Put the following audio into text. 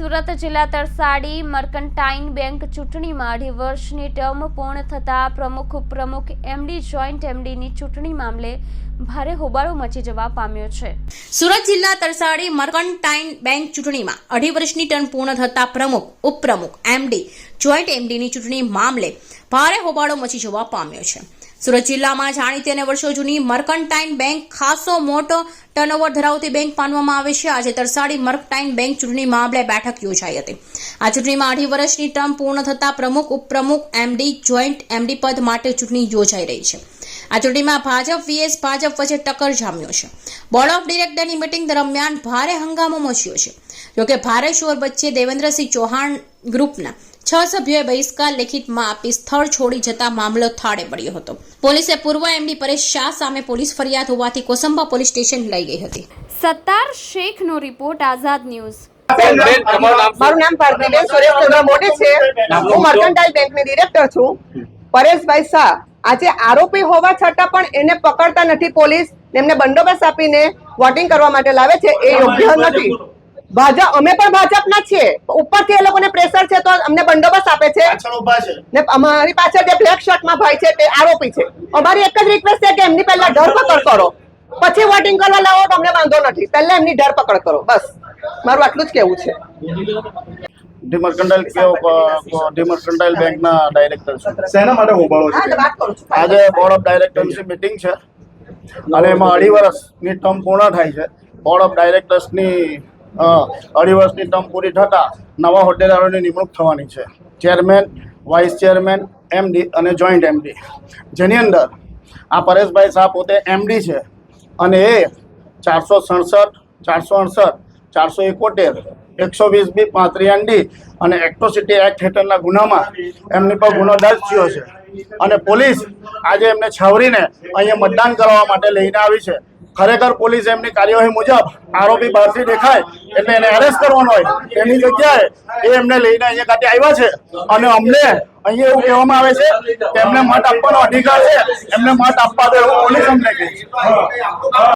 સુરત જિલ્લા તરસાડી મર્કન્ટાઇન બેંક ચૂંટણીમાં અઢી વર્ષની ટર્મ પૂર્ણ થતાં પ્રમુખ ઉપપ્રમુખ એમડી જોઈન્ટ એમડીની ચૂંટણી મામલે ભારે હોબાળો મચી જવા પામ્યો છે. સુરત જિલ્લા તરસાડી મર્કન્ટાઇન બેંક ચૂંટણીમાં અઢી વર્ષની ટર્મ પૂર્ણ થતાં પ્રમુખ, ઉપપ્રમુખ, એમડી, જોઈન્ટ એમડીની ચૂંટણી મામલે ભારે હોબાળો મચી જવા પામ્યો છે. સુરત જિલ્લામાં જાણીતી અને વર્ષો જૂની મર્કન્ટાઇન બેંક ખાસો મોટો ટર્નઓવર ધરાવતી બેંક માનવામાં આવે છે. આજે તરસાડી મર્કન્ટાઇન બેંક ચૂંટણી મામલે બેઠક યોજાઈ હતી. આ ચૂંટણીમાં અઢી વર્ષની ટર્મ પૂર્ણ થતા પ્રમુખ, ઉપપ્રમુખ, એમડી, જોઈન્ટ એમડી પદ માટે ચૂંટણી યોજાઈ રહી છે. આ ચૂંટણીમાં ભાજપ, વીએસ, ભાજપ વચ્ચે ટક્કર જામ્યો છે. બોર્ડ ઓફ ડિરેક્ટરની મિટિંગ દરમિયાન ભારે હંગામો મચ્યો છે. જોકે ભારે શોર વચ્ચે દેવેન્દ્રસિંહ ચૌહાણ ગ્રુપના છ સભ્યોએ બહિષ્કાર લેખિતમાં આપી સ્થળ છોડી જતા મામલો થાળે પડ્યો હતો. પોલીસે પૂર્વ એમડી પરેશ શાહ સામે પોલીસ ફરિયાદ હોવાથી કોસંબા પોલીસ સ્ટેશન લઈ ગઈ હતી. સત્તાર શેખનો રિપોર્ટ આઝાદ ન્યૂઝ? મારું નામ પાર્થિબેન સુરેશચંદ્ર મોદી છે. હું મર્કન્ટાઇલ બેંકની ડિરેક્ટર છું. પરેશભાઈ શાહ આજે આરોપી હોવા છતાં પણ એને પકડતા નથી પોલીસ એમને બંદોબસ્ત આપીને વોટિંગ કરવા માટે લાવે છે. એ યોગ્ય નથી. ભાજપ અમે પણ ભાજપના છીએ. ઉપરથી એ લોકોને પ્રેશર છે તો અમને બંદોબસ્ત આપે છે. ને અમારી પાછળ જે બ્લેક શર્ટમાં ભાઈ છે તે આરોપી છે. અમારી એક જ રિક્વેસ્ટ છે કે એમની પહેલા ધરપકડ કરો. પછી વોટિંગ કરવા લાવો તો અમને વાંધો નથી. પહેલા એમની ધરપકડ કરો. બસ. મારું આટલું જ કેવું છે. ડિમર્કન્ટાઇલ બેંકના ડાયરેક્ટર છું? શેના માટે હોબાળો છે? આજે બોર્ડ ઓફ ડાયરેક્ટર્સની મીટિંગ છે. અને એમાં અઢી વર્ષની ટર્મ પૂર્ણ થાય છે. બોર્ડ ઓફ ડાયરેક્ટર્સની અઢી વર્ષની ટર્મ પૂરી થતાં નવા હોદ્દેદારોની નિમણૂક થવાની છે. ચેરમેન, વાઇસ ચેરમેન, એમડી અને જોઈન્ટ એમડી. જેની અંદર આ પરેશભાઈ શાહ પોતે એમડી છે અને એ ચારસો સડસઠ, ચારસો અડસઠ, ચારસો એકોતેર, એકસો વીસ બી પાંત્રીસ ડી અને એક્ટ્રોસિટી એક્ટ હેઠળના ગુનામાં એમની પર ગુનો દર્જ થયો છે. અને પોલીસ આજે એમને છાવરીને અહીંયા મતદાન કરવા માટે લઈને આવી છે. ખરેખર પોલીસ એમની કાર્યવાહી મુજબ આરોપી બહારથી દેખાય એટલે એને એરેસ્ટ કરવાનો હોય એની જગ્યાએ એ એમને લઈને અહીંયા ખાતે આવ્યા છે. અને અમને અહીંયા એવું કહેવામાં આવે છે કે એમને મત આપવાનો અધિકાર છે. એમને મત આપવા દો એવું પોલીસ અમને કહે છે.